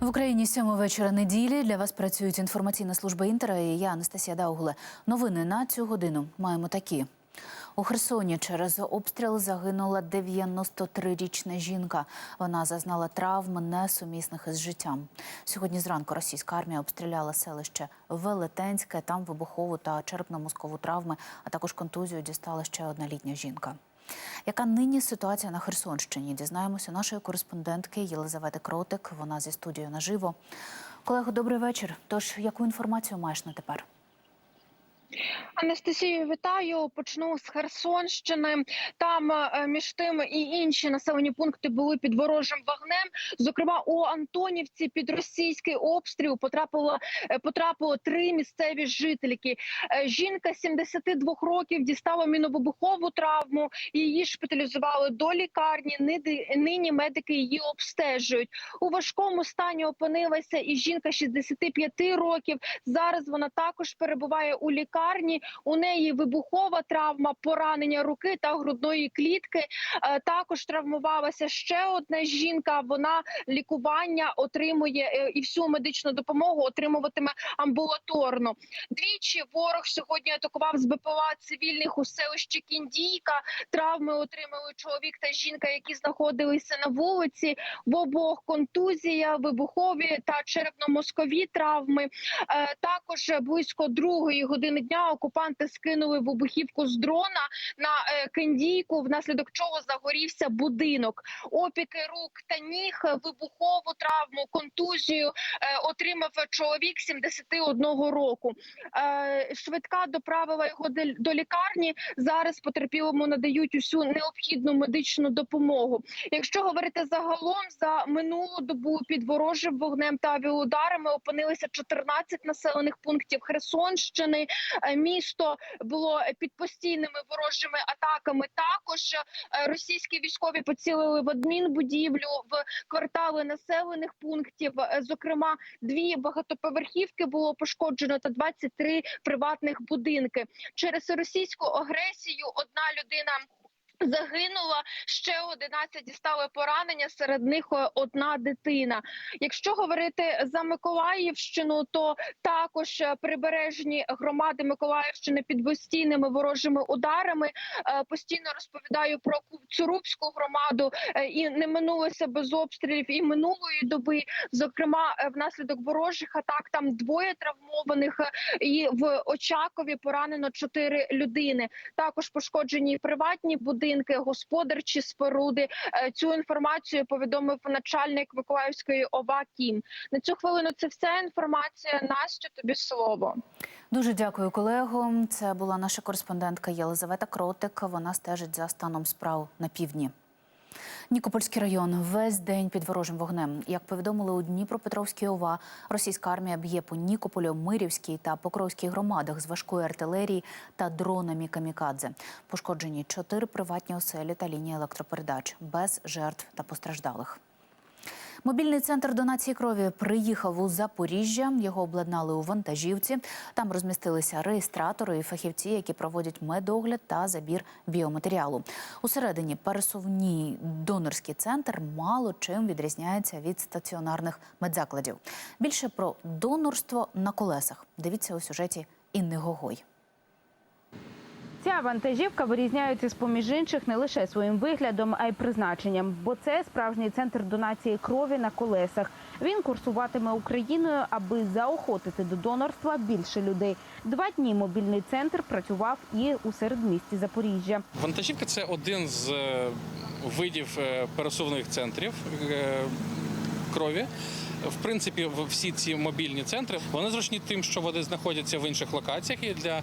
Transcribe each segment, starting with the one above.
В Україні сьома вечора неділі для вас працюють інформаційна служба інтера і я Анастасія Даугле. Новини на цю годину маємо такі. У Херсоні через обстріл загинула 93-річна жінка. Вона зазнала травм несумісних із життям. Сьогодні зранку російська армія обстріляла селище Велетенське. Там вибухову та черепно-мозкову травми, а також контузію дістала ще одна літня жінка. Яка нині ситуація на Херсонщині? Дізнаємося нашої кореспондентки Єлизавети Кротик. Вона зі студією наживо. Колего, добрий вечір. Тож, яку інформацію маєш на тепер? Анастасію, вітаю. Почну з Херсонщини. Там е, між тим і інші населені пункти були під ворожим вогнем. Зокрема, у Антонівці під російський обстріл потрапило е, потрапило три місцеві жительки. Е, Жінка 72 років дістала міновибухову травму. Її шпиталізували до лікарні. Нині медики її обстежують. У важкому стані опинилася і жінка 65 років. Зараз вона також перебуває у лікарні. У неї вибухова травма, поранення руки та грудної клітки. Е, Також травмувалася ще одна жінка. Вона лікування отримує е, і всю медичну допомогу отримуватиме амбулаторно. Двічі ворог сьогодні атакував з БПЛА цивільних у селищі Кіндійка. Травми отримали чоловік та жінка, які знаходилися на вулиці. В обох контузія, вибухові та черепно-мозкові травми. Е, Також близько другої години дня окупанти скинули вибухівку з дрона на е, Кендійку, внаслідок чого загорівся будинок. Опіки рук та ніг, вибухову травму, контузію е, отримав чоловік 71 року. Е, Швидка доправила його до- лікарні. Зараз потерпілому надають усю необхідну медичну допомогу. Якщо говорити загалом за минулу добу під ворожим вогнем та авіаударами опинилися 14 населених пунктів Херсонщини. Е, Місто було під постійними ворожими атаками. Також е, російські військові поцілили в адмінбудівлю в квартали населених пунктів. Е, Зокрема, дві багатоповерхівки було пошкоджено та 23 приватних будинки. Через російську агресію одна людина. Загинула ще 11 дістали поранення. Серед них е, одна дитина. Якщо говорити за Миколаївщину, то також е, прибережні громади Миколаївщини під постійними ворожими ударами. Е, Постійно розповідаю про Цурубську громаду, і не минулося без обстрілів і минулої доби. Зокрема, внаслідок ворожих атак там двоє травмованих, і в Очакові поранено чотири людини. Також пошкоджені приватні будинки, господарчі споруди. Е, Цю інформацію повідомив начальник Миколаївської ОВА Кім. На цю хвилину це вся інформація. Настю, тобі слово. Дуже дякую, колего. Це була наша кореспондентка Єлизавета Кротик. Вона стежить за станом справ на півдні. Нікопольський район весь день під ворожим вогнем. Як повідомили у Дніпропетровській ОВА, російська армія б'є по Нікополю, Мирівській та Покровській громадах з важкої артилерії та дронами камікадзе. Пошкоджені чотири приватні оселі та лінії електропередач без жертв та постраждалих. Мобільний центр донації крові приїхав у Запоріжжя. Його обладнали у вантажівці. Там розмістилися реєстратори і фахівці, які проводять медогляд та забір біоматеріалу. Усередині пересувний донорський центр мало чим відрізняється від стаціонарних медзакладів. Більше про донорство на колесах. Дивіться у сюжеті Інни Гогой. Ця вантажівка вирізняється з поміж інших не лише своїм виглядом, а й призначенням, бо це справжній центр донації крові на колесах. Він курсуватиме Україною, аби заохотити до донорства більше людей. Два дні мобільний центр працював і у середмісті Запоріжжя. Вантажівка це один з е, видів е, пересувних центрів е, крові. В принципі, в- всі ці мобільні центри вони зручні тим, що вони знаходяться в інших локаціях, і для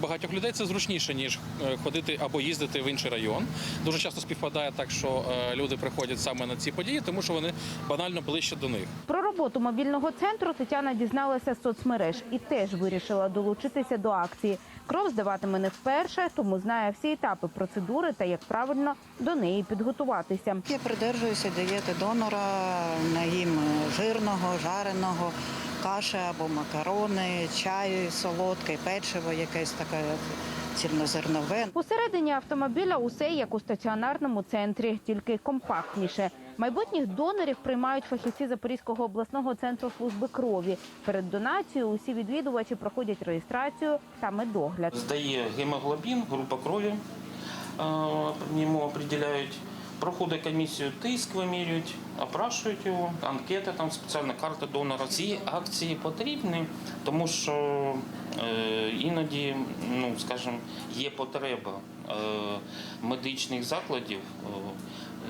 багатьох людей це зручніше ніж е, ходити або їздити в інший район. Дуже часто співпадає так, що е, люди приходять саме на ці події, тому що вони банально ближче до них. Про роботу мобільного центру Тетяна дізналася з соцмереж і теж вирішила долучитися до акції. Кров здаватиме не вперше, тому знає всі етапи процедури та як правильно до неї підготуватися. Я придержуюся дієти донора, не їм жирного, жареного, каші або макарони, чаю солодкий, печиво якесь таке цільнозернове. Усередині автомобіля усе як у стаціонарному центрі, тільки компактніше. Майбутніх донорів приймають фахівці Запорізького обласного центру служби крові. Перед донацією усі відвідувачі проходять реєстрацію та медогляд. Здає гемоглобін, група крові йому определяють. Проходить комісію тиск, вимірюють, опрашують його, анкети, там спеціальна карта донора. Ці акції потрібні, тому що е, іноді, ну скажімо, є потреба е, медичних закладів е,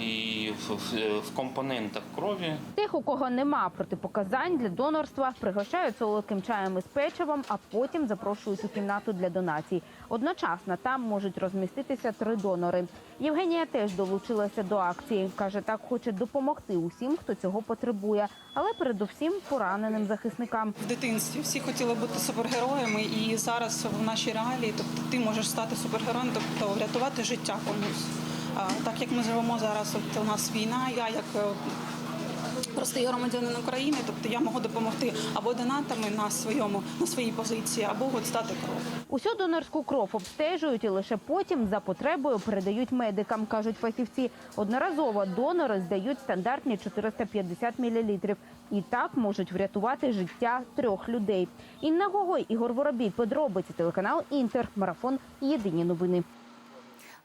і в, в, в компонентах крові Тих, у кого нема протипоказань для донорства, пригощають солодким чаєм із печивом, а потім запрошують у кімнату для донацій. Одночасно там можуть розміститися три донори. Євгенія теж долучилася до акції. каже, так хоче допомогти усім, хто цього потребує, але передусім пораненим захисникам. в дитинстві всі хотіли бути супергероями, і зараз в нашій реалії, тобто ти можеш стати супергероєм, тобто врятувати життя комусь. Так як ми живемо зараз, от у нас війна, я як е, простий громадянин України, тобто я можу допомогти або донатами на своєму на своїй позиції, або от стати кров. Усю донорську кров обстежують і лише потім за потребою передають медикам, кажуть фахівці. Одноразово донори здають стандартні 450 мл. І так можуть врятувати життя трьох людей. Інна Гогой, Ігор Воробій, подробиці, телеканал Інтер, марафон. Єдині новини.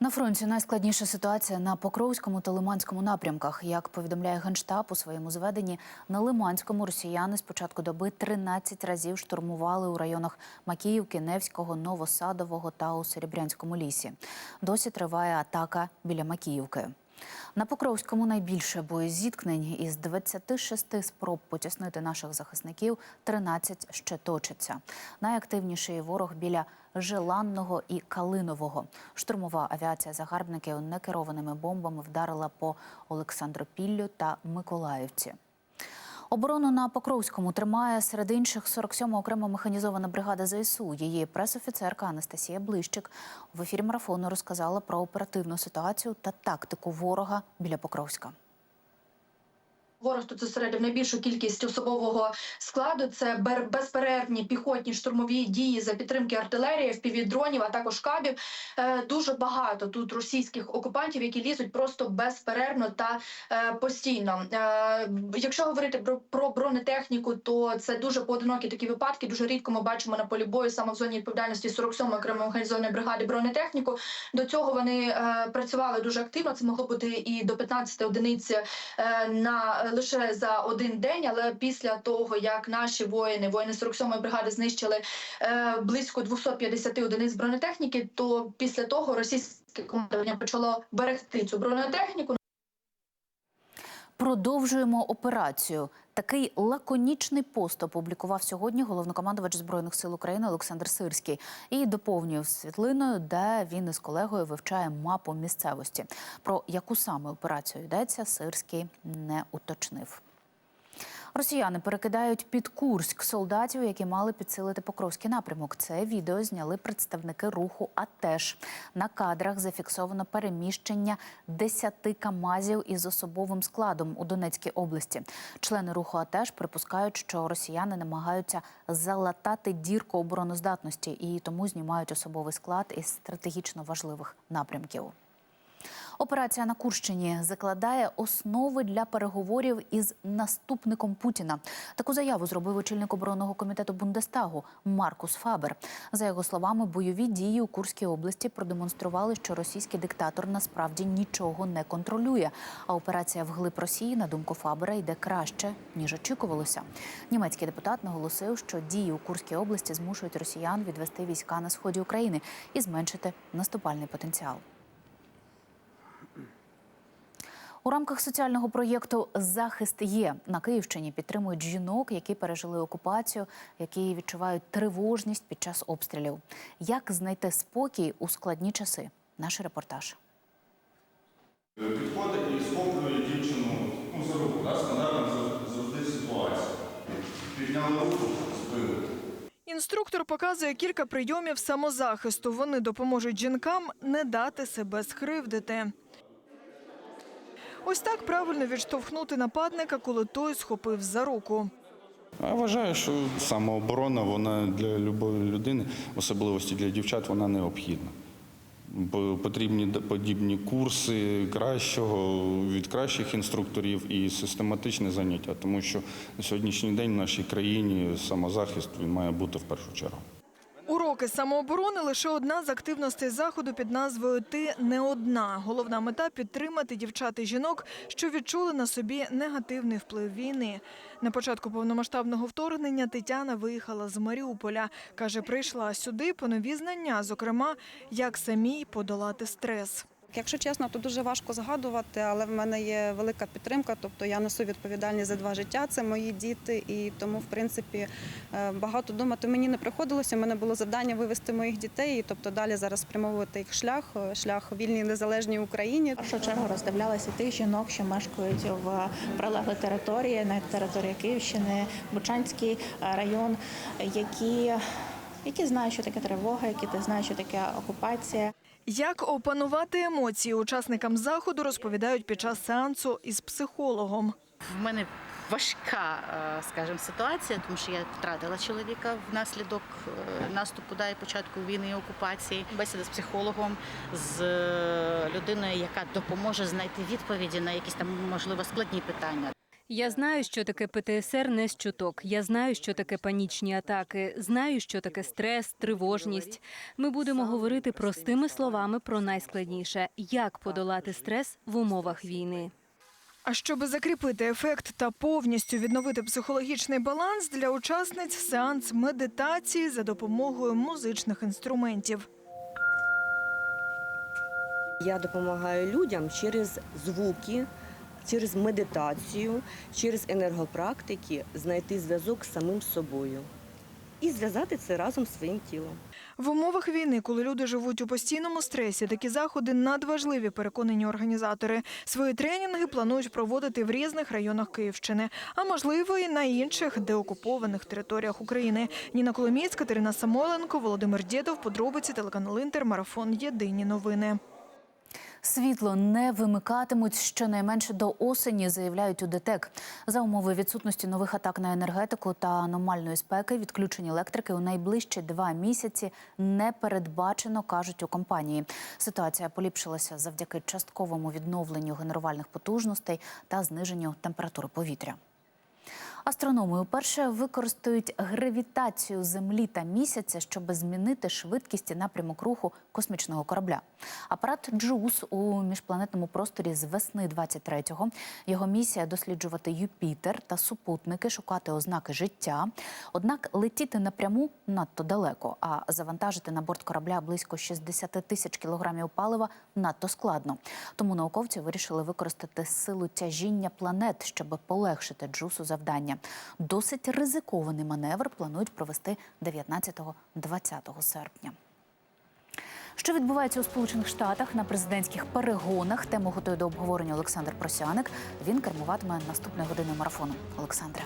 На фронті найскладніша ситуація на Покровському та Лиманському напрямках. Як повідомляє Генштаб у своєму зведенні, на Лиманському росіяни з початку доби 13 разів штурмували у районах Макіївки, Невського, Новосадового та у Серебрянському лісі. Досі триває атака біля Макіївки. На Покровському найбільше боєзіткнень із 26 спроб потіснити наших захисників 13 ще точаться. Найактивніший ворог біля Желанного і Калинового. Штурмова авіація загарбників некерованими бомбами вдарила по Олександропіллю та Миколаївці. Оборону на Покровському тримає серед інших 47-ма окрема механізована бригада ЗСУ. Її пресофіцерка Анастасія Блищик в ефірі марафону розказала про оперативну ситуацію та тактику ворога біля Покровська. Ворог тут зосередив найбільшу кількість особового складу. Це безперервні піхотні штурмові дії за підтримки артилерії, впівдронів, а також кабів. Е, Дуже багато тут російських окупантів, які лізуть просто безперервно та е, постійно. Е, Якщо говорити про, про бронетехніку, то це дуже поодинокі такі випадки. Дуже рідко ми бачимо на полі бою саме в зоні відповідальності 47-ї окремої механізованої бригади бронетехніку. До цього вони працювали дуже активно. Це могло бути і до 15 одиниць е, на лише за один день. Але після того як наші воїни, воїни 47-ї бригади, знищили е, близько 250 одиниць бронетехніки, то після того російське командування почало берегти цю бронетехніку. Продовжуємо операцію. Такий лаконічний пост опублікував сьогодні головнокомандувач збройних сил України Олександр Сирський і доповнює світлиною, де він із колегою вивчає мапу місцевості. Про яку саме операцію йдеться, Сирський не уточнив. Росіяни перекидають під Курськ солдатів, які мали підсилити Покровський напрямок. Це відео зняли представники руху АТЕШ. На кадрах зафіксовано переміщення 10 камазів із особовим складом у Донецькій області. Члени руху АТЕШ припускають, що росіяни намагаються залатати дірку обороноздатності і тому знімають особовий склад із стратегічно важливих напрямків. Операція на Курщині закладає основи для переговорів із наступником Путіна. Таку заяву зробив очільник оборонного комітету Бундестагу Маркус Фабер. За його словами, бойові дії у Курській області продемонстрували, що російський диктатор насправді нічого не контролює. А операція вглиб Росії, на думку Фабера, йде краще ніж очікувалося. Німецький депутат наголосив, що дії у Курській області змушують росіян відвести війська на сході України і зменшити наступальний потенціал. У рамках соціального проєкту Захист є на Київщині підтримують жінок, які пережили окупацію, які відчувають тривожність під час обстрілів. Як знайти спокій у складні часи? Наш репортаж. Підходить і схоплює дівчину ну, за руку, да, стандартна завжди ситуація. Підняли руку, збили. Інструктор показує кілька прийомів самозахисту. Вони допоможуть жінкам не дати себе скривдити. Ось так правильно відштовхнути нападника, коли той схопив за руку. Я вважаю, що самооборона вона для будь-якої людини, особливості для дівчат, вона необхідна. Потрібні подібні курси кращого від кращих інструкторів і систематичне заняття, тому що на сьогоднішній день в нашій країні самозахист він має бути в першу чергу. Уроки самооборони лише одна з активностей заходу під назвою Ти не одна. Головна мета підтримати дівчат і жінок, що відчули на собі негативний вплив війни. На початку повномасштабного вторгнення Тетяна виїхала з Маріуполя. каже, прийшла сюди по нові знання, зокрема, як самій подолати стрес. Якщо чесно, то дуже важко згадувати, але в мене є велика підтримка. Тобто я несу відповідальність за два життя. Це мої діти, і тому, в принципі, е, багато думати мені не приходилося. У мене було завдання вивести моїх дітей, і тобто далі зараз спрямовувати їх шлях, е, шлях вільній незалежній Україні. В першу чергу роздивлялася тих жінок, що мешкають в прилеглій території, на території Київщини, Бучанський е, район, які, які знають, що таке тривога, які знають, що таке окупація. Як опанувати емоції учасникам заходу розповідають під час сеансу із психологом. В мене важка, е, скажімо, ситуація, тому що я втратила чоловіка внаслідок е, наступу да, і початку війни і окупації. Бесіда з психологом, з е, людиною, яка допоможе знайти відповіді на якісь там можливо складні питання. Я знаю, що таке ПТСР не з чуток. Я знаю, що таке панічні атаки. Знаю, що таке стрес, тривожність. Ми будемо говорити простими словами про найскладніше як подолати стрес в умовах війни. А щоб закріпити ефект та повністю відновити психологічний баланс для учасниць сеанс медитації за допомогою музичних інструментів. Я допомагаю людям через звуки, через медитацію, через енергопрактики знайти зв'язок з самим собою і зв'язати це разом з своїм тілом. В умовах війни, коли люди живуть у постійному стресі, такі заходи надважливі, переконані організатори. Свої тренінги планують проводити в різних районах Київщини, а можливо і на інших деокупованих територіях України. Ніна Коломієць, Катерина Самойленко, Володимир Дєдов, подробиці телеканал Інтер, марафон Єдині новини. Світло не вимикатимуть щонайменше до осені, заявляють у ДТЕК. За умови відсутності нових атак на енергетику та аномальної спеки, відключення електрики у найближчі два місяці не передбачено, кажуть у компанії. Ситуація поліпшилася завдяки частковому відновленню генерувальних потужностей та зниженню температури повітря. Астрономи вперше використають гравітацію Землі та місяця, щоб змінити швидкість і напрямок руху космічного корабля. Апарат Джус у міжпланетному просторі з весни 23-го. Його місія досліджувати Юпітер та супутники, шукати ознаки життя. Однак летіти напряму надто далеко, а завантажити на борт корабля близько 60 тисяч кілограмів палива надто складно. Тому науковці вирішили використати силу тяжіння планет, щоб полегшити Джусу завдання. Досить ризикований маневр планують провести 19-20 серпня. Що відбувається у Сполучених Штатах на президентських перегонах? Тему готує до обговорення Олександр Просяник. Він кермуватиме наступної години марафону. Олександре.